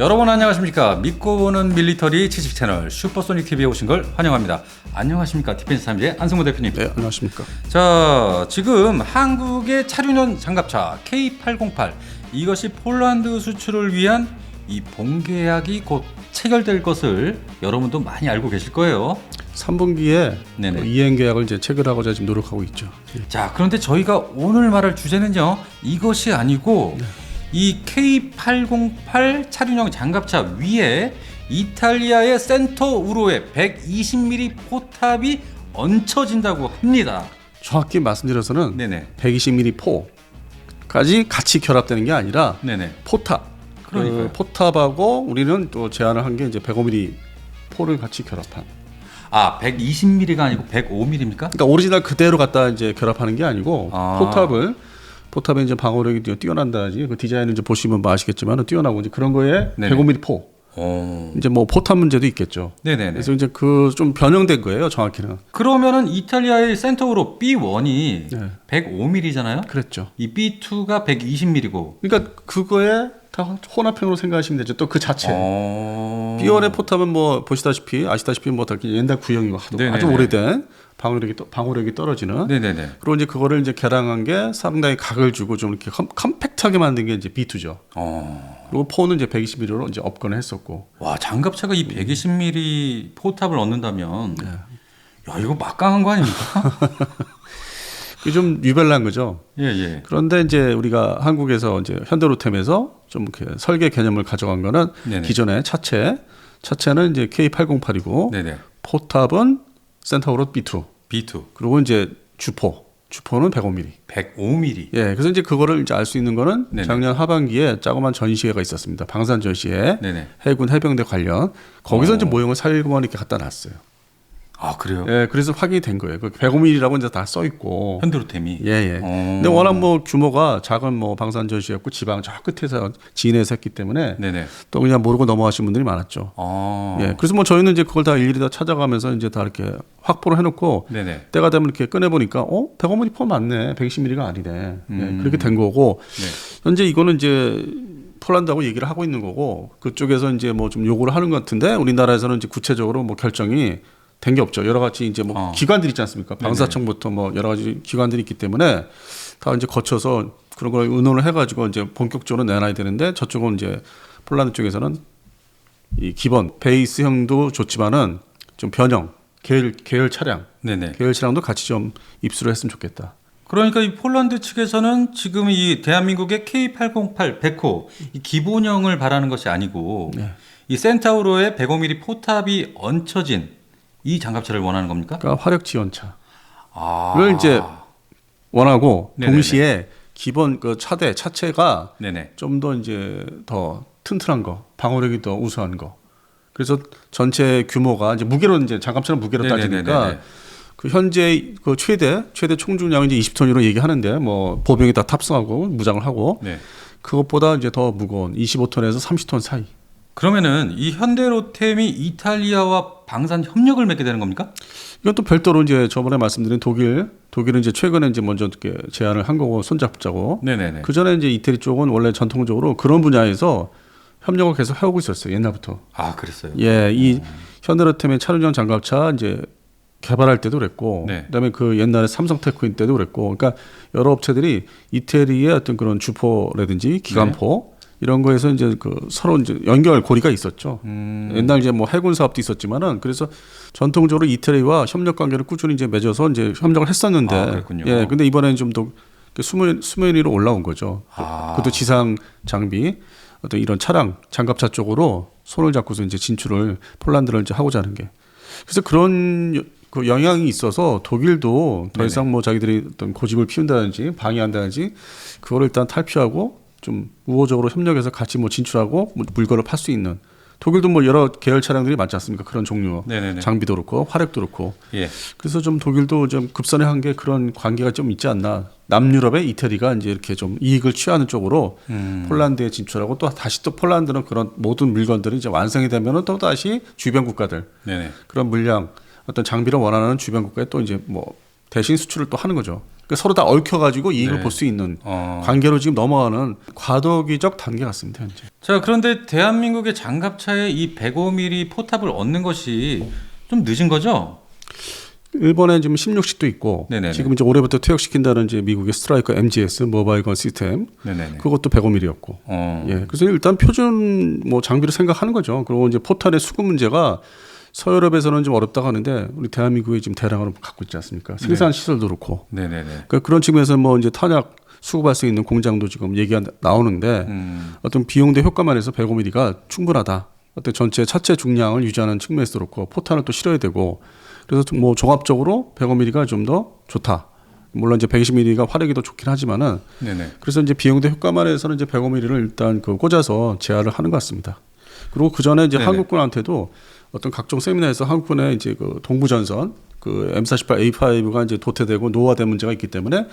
여러분 안녕하십니까 믿고 보는 밀리터리 지식 채널 슈퍼소닉 TV에 오신 걸 환영합니다 안녕하십니까 디펜스 타임즈의 안승호 대표님 네, 안녕하십니까. 자 지금 한국의 차륜형 장갑차 K808 이것이 폴란드 수출을 위한 이 본계약이 곧 체결될 것을 여러분도 많이 알고 계실 거예요 3분기에 네네. 이행 계약을 이제 체결하고자 지금 노력하고 있죠. 자, 그런데 저희가 오늘 말할 주제는요. 이것이 아니고 이 K808 차륜형 장갑차 위에 이탈리아의 센터 우로의 120mm 포탑이 얹혀진다고 합니다. 정확히 말씀드려서는 네네. 120mm 포까지 같이 결합되는 게 아니라 네네. 포탑. 그 포탑하고 우리는 또 제안을 한 게 이제 105mm 포를 같이 결합한. 아, 120mm가 아니고 105mm입니까? 그러니까 오리지널 그대로 갖다 이제 결합하는 게 아니고 아. 포탑을 포탑에 이제 방어력이 뛰어- 뛰어난다지 그 디자인을 이제 보시면 뭐 아시겠지만 뛰어나고 이제 그런 거에 네네. 105mm 포 어. 이제 뭐 포탑 문제도 있겠죠. 네네네. 그래서 이제 그 좀 변형된 거예요 정확히는. 그러면은 이탈리아의 센터 우로 B1이 네. 105mm잖아요. 그랬죠. 이 B2가 120mm고. 그러니까 그거에 다 혼합형으로 생각하시면 되죠. 또 그 자체. 어. 비원의 포탑은 뭐 보시다시피 아시다시피 뭐다 옛날 구형이고 하도 네네네. 아주 오래된 방어력이 떠- 방어력이 떨어지는. 네네네. 그리고 이제 그거를 이제 개량한 게 상당히 각을 주고 좀 이렇게 컴, 컴팩트하게 만든 게 이제 B2죠. 어. 그리고 포는 이제 120mm로 이제 업근을 했었고. 와 장갑차가 이 120mm 포탑을 얻는다면 야 이거 막강한 거 아닙니까? 좀 유별난 거죠. 예 예. 그런데 이제 우리가 한국에서 이제 현대로템에서 좀 이렇게 설계 개념을 가져간 거는 네네. 기존의 차체, 차체는 이제 K808이고 네네. 포탑은 센터우로 B2. B2 그리고 이제 주포. 주포는 105mm. 105mm. 예, 그래서 이제 그거를 이제 알 수 있는 거는 네네. 작년 하반기에 자그마한 전시회가 있었습니다. 방산 전시회. 네네. 해군 해병대 관련. 거기서 어. 이제 모형을 살고만 이렇게 갖다 놨어요. 아 그래요? 예, 그래서 확인이 된 거예요. 그 105mm라고 이제 다 써 있고. 현대로템이. 예, 예. 어. 근데 워낙 뭐 규모가 작은 뭐 방산 전시였고 지방 저 끝에서 진해서 했기 때문에 네네. 또 그냥 모르고 넘어가신 분들이 많았죠. 어. 예. 그래서 뭐 저희는 이제 그걸 다 일일이 다 찾아가면서 이제 다 이렇게 확보를 해놓고 네네. 때가 되면 이렇게 꺼내 보니까 어 105mm 포 맞네 120mm가 아니네 음. 예, 그렇게 된 거고 네. 현재 이거는 이제 폴란드하고 얘기를 하고 있는 거고 그쪽에서 이제 뭐 좀 요구를 하는 것 같은데 우리나라에서는 이제 구체적으로 뭐 결정이 된 게 없죠 여러 가지 이제 뭐 어. 기관들 있지 않습니까 방사청부터 뭐 여러 가지 기관들이 있기 때문에 다 이제 거쳐서 그런 걸 의논을 해가지고 이제 본격적으로 내놔야 되는데 저쪽은 이제 폴란드 쪽에서는 이 기본 베이스형도 좋지만은 좀 변형 계열 계열 차량 네네. 계열 차량도 같이 좀 입수를 했으면 좋겠다. 그러니까 이 폴란드 측에서는 지금 이 대한민국의 K808 100호 이 기본형을 바라는 것이 아니고 네. 이 센타우로의 105mm 포탑이 얹혀진 이 장갑차를 원하는 겁니까? 그러니까 화력 지원차를 아. 이제 원하고 네네네. 동시에 기본 그 차대 차체가. 좀 더 이제 더 튼튼한 거, 방어력이 더 우수한 거. 그래서 전체 규모가 이제 무게로 이제 장갑차는 무게로 따지니까 네네네네네. 그 현재 그 최대 최대 총중량이 이제 20톤으로 얘기하는데 뭐 보병이 다 탑승하고 무장을 하고 네. 그것보다 이제 더 무거운 25톤에서 30톤 사이. 그러면은 이 현대로템이 이탈리아와 방산 협력을 맺게 되는 겁니까? 이건 또 별도로 이제 저번에 말씀드린 독일, 독일은 이제 최근에 이제 먼저 이렇게 제안을 한 거고 손잡자고. 네네네. 그 전에 이제 이태리 쪽은 원래 전통적으로 그런 분야에서 협력을 계속 해오고 있었어요 옛날부터. 아 그랬어요. 예, 이 현대로템의 차륜형 장갑차 이제 개발할 때도 그랬고, 네. 그다음에 그 옛날에 삼성테크인 때도 그랬고, 그러니까 여러 업체들이 이태리의 어떤 그런 주포라든지 기관포 이런 거에서 이제 그 서로 이제 연결 고리가 있었죠. 음. 옛날 이제 뭐 해군 사업도 있었지만은 그래서 전통적으로 이태리와 협력 관계를 꾸준히 이제 맺어서 이제 협력을 했었는데, 아. 예, 근데 이번에는 좀 더 수면 수면 위로 올라온 거죠. 아. 그것도 지상 장비 어떤 이런 차량 장갑차 쪽으로 손을 잡고서 이제 진출을 폴란드를 이제 하고자 하는 게 그래서 그런 여- 그 영향이 있어서 독일도 더 네네. 이상 뭐 자기들이 어떤 고집을 피운다든지 방해한다든지 그거를 일단 탈피하고 좀 우호적으로 협력해서 같이 뭐 진출하고 뭐 물건을 팔 수 있는 독일도 뭐 여러 계열 차량들이 많지 않습니까 그런 종류 네네네. 장비도 그렇고 화력도 그렇고 예. 그래서 좀 독일도 좀 급선회 한게 그런 관계가 좀 있지 않나. 남유럽의 이태리가 이제 이렇게 좀 이익을 취하는 쪽으로 음. 폴란드에 진출하고 또 다시 또 폴란드는 그런 모든 물건들이 이제 완성이 되면은 또 다시 주변 국가들 네네. 그런 물량 어떤 장비를 원하는 주변 국가에 또 이제 뭐 대신 수출을 또 하는 거죠. 그러니까 서로 다 얽혀가지고 이익을 네. 볼수 있는 어. 관계로 지금 넘어가는 과도기적 단계 같습니다 현재. 자, 그런데 대한민국의 장갑차에 이 105mm 포탑을 얻는 것이 좀 늦은 거죠? 일본에 지금 16식도 있고 네네네. 지금 이제 올해부터 퇴역시킨다는 이제 미국의 스트라이커 MGS 모바일 건 시스템 네네네. 그것도 105mm였고 어. 예 그래서 일단 표준 뭐 장비를 생각하는 거죠. 그리고 이제 포탄의 수급 문제가 서유럽에서는 좀 어렵다고 하는데 우리 대한민국이 지금 대량으로 갖고 있지 않습니까? 생산 시설도 그렇고 네네네. 그러니까 그런 측면에서 뭐 이제 탄약 수급할 수 있는 공장도 지금 얘기가 나오는데 음. 어떤 비용 대 효과만 해서 105mm가 충분하다. 어떤 전체 차체 중량을 유지하는 측면에서 그렇고 포탄을 또 실어야 되고 그래서 뭐 종합적으로 105mm가 좀 더 좋다. 물론 이제 120mm가 화력이 더 좋긴 하지만은 네네. 그래서 이제 비용 대 효과만 해서는 이제 105mm를 일단 그 꽂아서 제한을 하는 것 같습니다. 그리고 그 전에 이제 네네. 한국군한테도 어떤 각종 세미나에서 한국군의 이제 그 동부전선 그 M48A5가 이제 도태되고 노화된 문제가 있기 때문에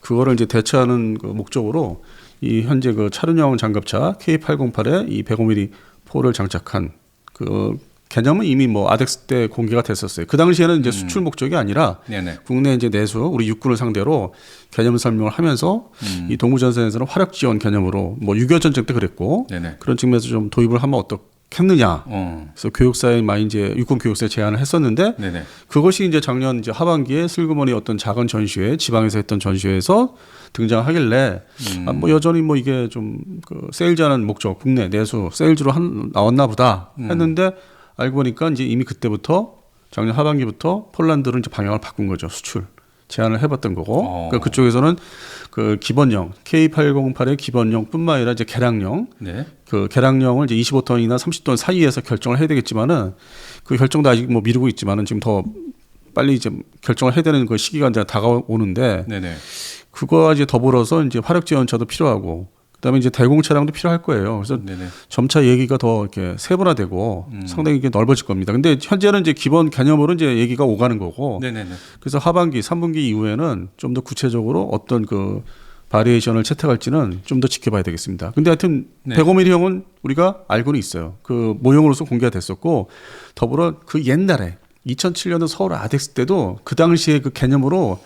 그거를 이제 대처하는 그 목적으로 이 현재 그 차륜형 장갑차 K808에 이 105mm 포를 장착한 그 개념은 이미 뭐 아덱스 때 공개가 됐었어요. 그 당시에는 이제 수출 목적이 아니라 네네. 국내 이제 내수 우리 육군을 상대로 개념 설명을 하면서 음. 이 동부전선에서는 화력 지원 개념으로 뭐 6.25 전쟁 때 그랬고 네네. 그런 측면에서 좀 도입을 하면 어떻겠느냐. 어. 그래서 교육사에 많이 이제 육군 교육사에 제안을 했었는데 네네. 그것이 이제 작년 이제 하반기에 슬그머니 어떤 작은 전시회 지방에서 했던 전시회에서 등장하길래 음. 아, 뭐 여전히 뭐 이게 좀그 세일즈하는 목적 국내 내수 세일즈로 한 나왔나 보다 음. 했는데 알고 보니까 이제 이미 그때부터 작년 하반기부터 폴란드로 이제 방향을 바꾼 거죠 수출 제안을 해봤던 거고 어. 그러니까 그쪽에서는 그 기본형 K808의 기본형뿐만 아니라 이제 개량형 네. 그 개량형을 이제 25톤이나 30톤 사이에서 결정을 해야 되겠지만은 그 결정도 아직 뭐 미루고 있지만은 지금 더 빨리 이제 결정을 해야 되는 그 시기가 이제 다가오는데 네네. 그거와 이제 더불어서 이제 화력 지원차도 필요하고 그다음에 이제 대공 차량도 필요할 거예요. 그래서 네네. 점차 얘기가 더 이렇게 세분화되고 음. 상당히 이게 넓어질 겁니다. 근데 현재는 이제 기본 개념으로 이제 얘기가 오가는 거고 네네네. 그래서 하반기, 3분기 이후에는 좀 더 구체적으로 어떤 그 바리에이션을 채택할지는 좀 더 지켜봐야 되겠습니다. 근데 하여튼 네. 105mm형은 우리가 알고는 있어요. 그 모형으로서 공개가 됐었고 더불어 그 옛날에 2007년도 서울 아덱스 때도 그 당시에 그 개념으로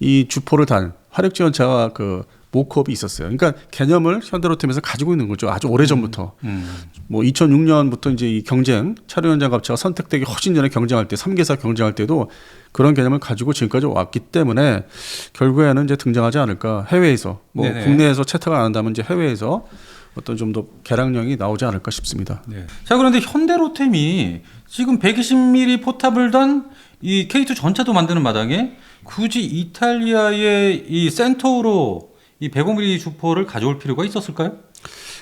이 주포를 단 화력 지원차가 그 모컵이 있었어요. 그러니까 개념을 현대로템에서 가지고 있는 거죠. 아주 오래 전부터. 음. 뭐 2006년부터 이제 이 경쟁 차량 현장 갑차가 선택되기 훨씬 전에 경쟁할 때 3개사 경쟁할 때도 그런 개념을 가지고 지금까지 왔기 때문에 결국에는 이제 등장하지 않을까 해외에서 뭐 네네. 국내에서 채택을 안 한다면 이제 해외에서 어떤 좀 더 개량령이 나오지 않을까 싶습니다. 네. 자 그런데 현대로템이 지금 120mm 포탑을 단 이 K2 전차도 만드는 마당에 굳이 이탈리아의 이 센터로 이 105mm 주포를 가져올 필요가 있었을까요?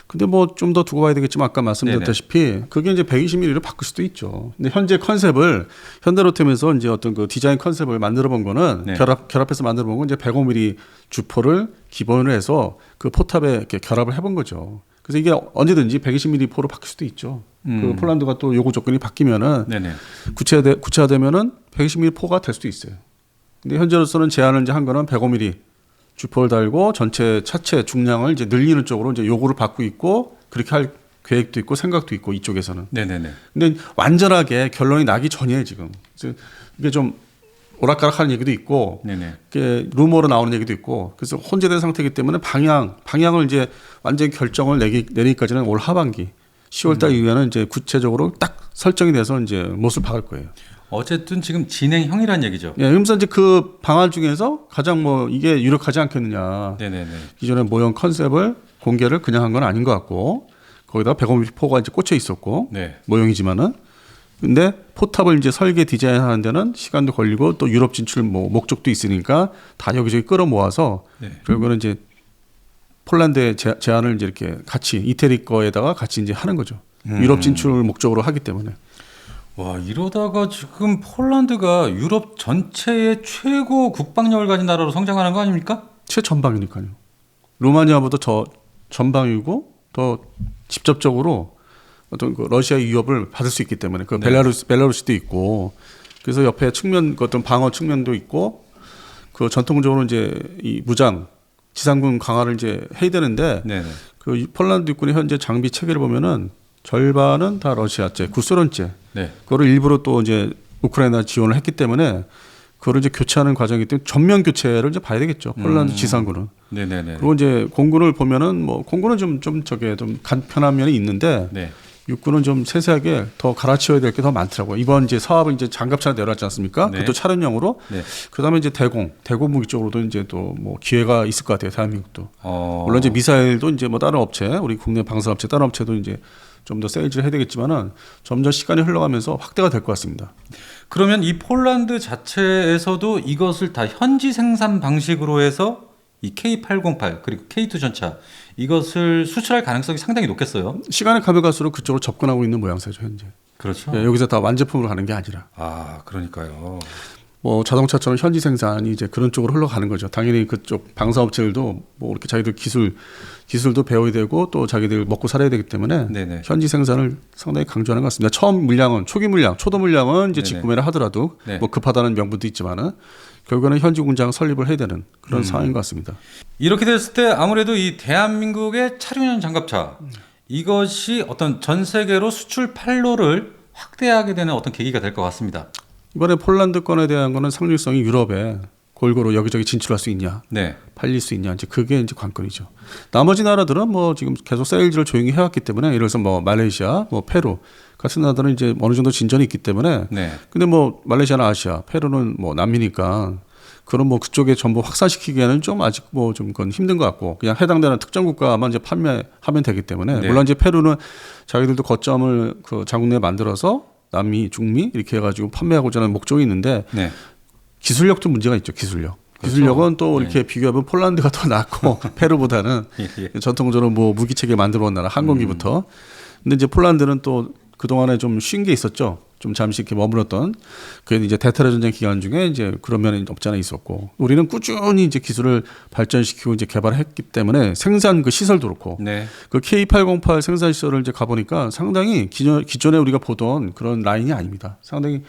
근데 뭐 좀 더 두고 봐야 되겠지만 아까 말씀드렸다시피 그게 이제 120mm로 바꿀 수도 있죠. 근데 현재 컨셉을 현대로템에서 이제 어떤 그 디자인 컨셉을 만들어 본 거는 네. 결합 결합해서 만들어 본 건 이제 105mm 주포를 기본으로 해서 그 포탑에 이렇게 결합을 해본 거죠. 그래서 이게 언제든지 120mm 포로 바뀔 수도 있죠. 음. 그 폴란드가 또 요구 조건이 바뀌면은 네네. 구체화되, 구체화되면은 120mm 포가 될 수도 있어요. 근데 현재로서는 제한을 이제 한 거는 105mm 주포를 달고 전체 차체 중량을 이제 늘리는 쪽으로 이제 요구를 받고 있고 그렇게 할 계획도 있고 생각도 있고 이쪽에서는. 네네네. 근데 완전하게 결론이 나기 전이에요 지금. 이게 좀 오락가락하는 얘기도 있고 네네. 이게 루머로 나오는 얘기도 있고 그래서 혼재된 상태이기 때문에 방향 방향을 이제 완전 히 결정을 내기 내리기까지는 올 하반기 10월달 이후에는 이제 구체적으로 딱 설정이 돼서 이제 못을 박을 거예요. 어쨌든 지금 진행형이란 얘기죠. 예, 그러면서 이제 그 방안 중에서 가장 뭐 이게 유력하지 않겠느냐. 네네네. 기존의 모형 컨셉을 공개를 그냥 한 건 아닌 것 같고 거기다 105mm 포가 이제 꽂혀 있었고 네. 모형이지만은 근데 포탑을 이제 설계 디자인하는 데는 시간도 걸리고 또 유럽 진출 뭐 목적도 있으니까 다 여기저기 끌어모아서 네. 결국은 이제 폴란드의 제- 제안을 이제 이렇게 같이 이태리 거에다가 같이 이제 하는 거죠. 음. 유럽 진출을 목적으로 하기 때문에. 와 이러다가 지금 폴란드가 유럽 전체의 최고 국방력을 가진 나라로 성장하는 거 아닙니까? 최전방이니까요. 루마니아보다 저 전방이고 더 직접적으로 어떤 그 러시아의 위협을 받을 수 있기 때문에 그 네. 벨라루스 벨라루스도 있고 그래서 옆에 측면 그 어떤 방어 측면도 있고 그 전통적으로 이제 이 무장 지상군 강화를 이제 해야 되는데 네네. 그 폴란드 육군의 현재 장비 체계를 보면은 절반은 다 러시아제, 구소련제. 네. 그거를 일부러 또 이제 우크라이나 지원을 했기 때문에 그거를 이제 교체하는 과정이기 때문에 전면 교체를 이제 봐야 되겠죠. 폴란드 지상군은. 네네네. 그리고 이제 공군을 보면은 뭐 공군은 좀좀 저게 좀 간편한 면이 있는데 네. 육군은 좀 세세하게 더 갈아치워야 될 게 더 많더라고요. 이번 이제 사업을 이제 장갑차를 내려왔지 않습니까? 네. 그것도 차련형으로. 네. 그다음에 이제 대공, 대공 무기 쪽으로도 이제 또 뭐 기회가 있을 것 같아요. 대한민국도. 어. 물론 이제 미사일도 이제 뭐 다른 업체, 우리 국내 방산업체 다른 업체도 이제 좀 더 세일즈를 해야 되겠지만은 점점 시간이 흘러가면서 확대가 될 것 같습니다. 그러면 이 폴란드 자체에서도 이것을 다 현지 생산 방식으로 해서 이 K808 그리고 K2 전차 이것을 수출할 가능성이 상당히 높겠어요. 시간이 가면 갈수록 그쪽으로 접근하고 있는 모양새죠 현재. 그렇죠. 예, 여기서 다 완제품으로 가는 게 아니라 아, 그러니까요. 뭐 자동차처럼 현지 생산이 이제 그런 쪽으로 흘러가는 거죠. 당연히 그쪽 방사 업체들도 뭐 이렇게 자기들 기술 기술도 배워야 되고 또 자기들 먹고 살아야 되기 때문에 네네. 현지 생산을 상당히 강조하는 것 같습니다. 처음 물량은 초기 물량, 초도 물량은 이제. 직구매를 하더라도 네. 뭐 급하다는 명분도 있지만은 결국에는 현지 공장 설립을 해야 되는 그런 음. 상황인 것 같습니다. 이렇게 됐을 때 아무래도 이 대한민국의 차륜형 장갑차 이것이 어떤 전 세계로 수출 판로를 확대하게 되는 어떤 계기가 될 것 같습니다. 이번에 폴란드 건에 대한 거는 상륙성이 유럽에 골고루 여기저기 진출할 수 있냐, 네. 팔릴 수 있냐, 이제 그게 이제 관건이죠. 나머지 나라들은 뭐 지금 계속 세일즈를 조용히 해왔기 때문에 예를 들어서 뭐 말레이시아, 뭐 페루 같은 나라들은 이제 어느 정도 진전이 있기 때문에 네. 근데 뭐 말레이시아나 아시아, 페루는 뭐 남미니까 그런 뭐 그쪽에 전부 확산시키기에는 좀 아직 뭐 좀 그건 힘든 것 같고 그냥 해당되는 특정 국가만 이제 판매하면 되기 때문에 네. 물론 이제 페루는 자기들도 거점을 그 자국 내에 만들어서 남미, 중미 이렇게 해가지고 판매하고자 하는 목적이 있는데 네. 기술력도 문제가 있죠. 기술력. 그렇죠. 기술력은 또 이렇게 비교하면 폴란드가 더 낫고 페루보다는 예, 예. 전통적으로 뭐 무기 체계 만들어 온 나라 항공기부터. 근데 이제 폴란드는 또 그동안에 좀 쉰 게 있었죠. 좀 잠시 이렇게 머물렀던 그 이제 대테러 전쟁 기간 중에 이제 그런 면이 없지 않아 있었고 우리는 꾸준히 이제 기술을 발전시키고 이제 개발했기 때문에 생산 그 시설도 그렇고 네. 그 K808 생산 시설을 이제 가보니까 상당히 기존, 기존에 우리가 보던 그런 라인이 아닙니다. 상당히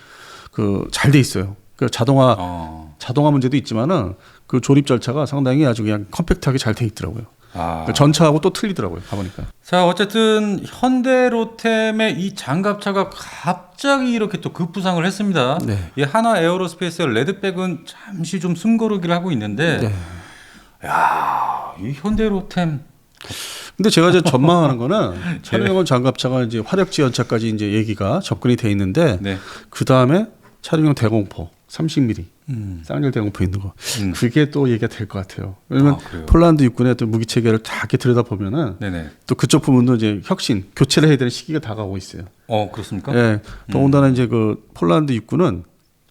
그 잘 돼 있어요. 그 자동화 어. 자동화 문제도 있지만은 그 조립 절차가 상당히 아주 그냥 컴팩트하게 잘 돼 있더라고요. 아. 그 전차하고 또 틀리더라고요. 가보니까. 자, 어쨌든 현대로템의 이 장갑차가 갑자기 이렇게 또 급부상을 했습니다. 네. 이 하나 에어로스페이스 레드백은 잠시 좀 숨고르기를 하고 있는데 네. 야, 이 현대로템 근데 제가 이제 전망하는 거는 차량용 장갑차가 이제 화력 지연차까지 이제 얘기가 접근이 돼 있는데 네. 그 다음에 차량용 대공포 30mm 음. 쌍열 대공포 있는 거 음. 그게 또 얘기가 될 것 같아요. 왜냐면 아? 폴란드 육군의 또 무기 체계를 다 이렇게 들여다 보면은 네네. 또 그쪽 부분도 이제 혁신 교체를 해야 되는 시기가 다가오고 있어요. 어, 그렇습니까? 예. 더군다나 이제 그 폴란드 육군은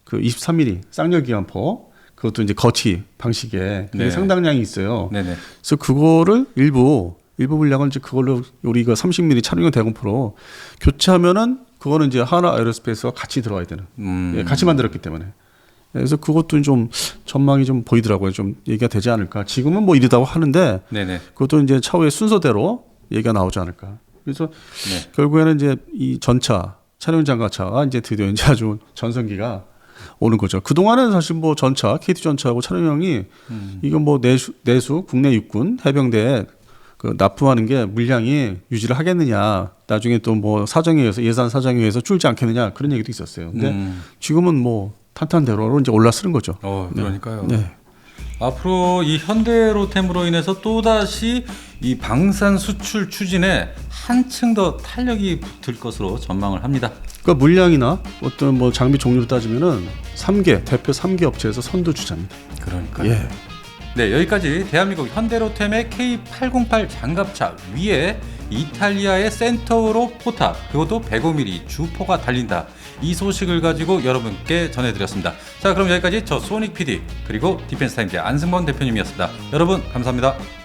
그 23mm 쌍열 기관포 그것도 이제 거치 방식에 네. 상당량이 있어요. 네네. 그래서 그거를 일부 일부 물량을 이제 그걸로 우리가 30mm 차량용 대공포로 교체하면은 그거는 이제 하나 에어로스페이스와 같이 들어와야 되는 음. 예, 같이 만들었기 때문에. 그래서 그것도 좀 전망이 좀 보이더라고요. 좀 얘기가 되지 않을까. 지금은 뭐 이르다고 하는데 네네. 그것도 이제 차후에 순서대로 얘기가 나오지 않을까. 그래서 네. 결국에는 이제 이 전차 차량 장갑차가 이제 드디어 이제 아주 전성기가 오는 거죠. 그 동안은 사실 뭐 전차 KT 전차하고 차량형이 음. 이건 뭐 내수 내수 국내 육군 해병대에 그 납품하는 게 물량이 유지를 하겠느냐. 나중에 또 뭐 사정에 의해서 예산 사정에 의해서 줄지 않겠느냐 그런 얘기도 있었어요. 근데 음. 지금은 뭐 탄탄대로로 이제 올라서는 거죠. 어, 그러니까요. 네. 앞으로 이 현대로템으로 인해서 또다시 이 방산 수출 추진에 한층 더 탄력이 붙을 것으로 전망을 합니다. 그러니까 물량이나 어떤 뭐 장비 종류로 따지면은 3개 대표 3개 업체에서 선두 주자입니다. 그러니까요. 예. 네, 여기까지 대한민국 현대로템의 K808 장갑차 위에 이탈리아의 센터우로 포탑 그것도 105mm 주포가 달린다. 이 소식을 가지고 여러분께 전해드렸습니다. 자, 그럼 여기까지 저 소닉 PD 그리고 디펜스 타임즈 안승범 대표님이었습니다. 여러분 감사합니다.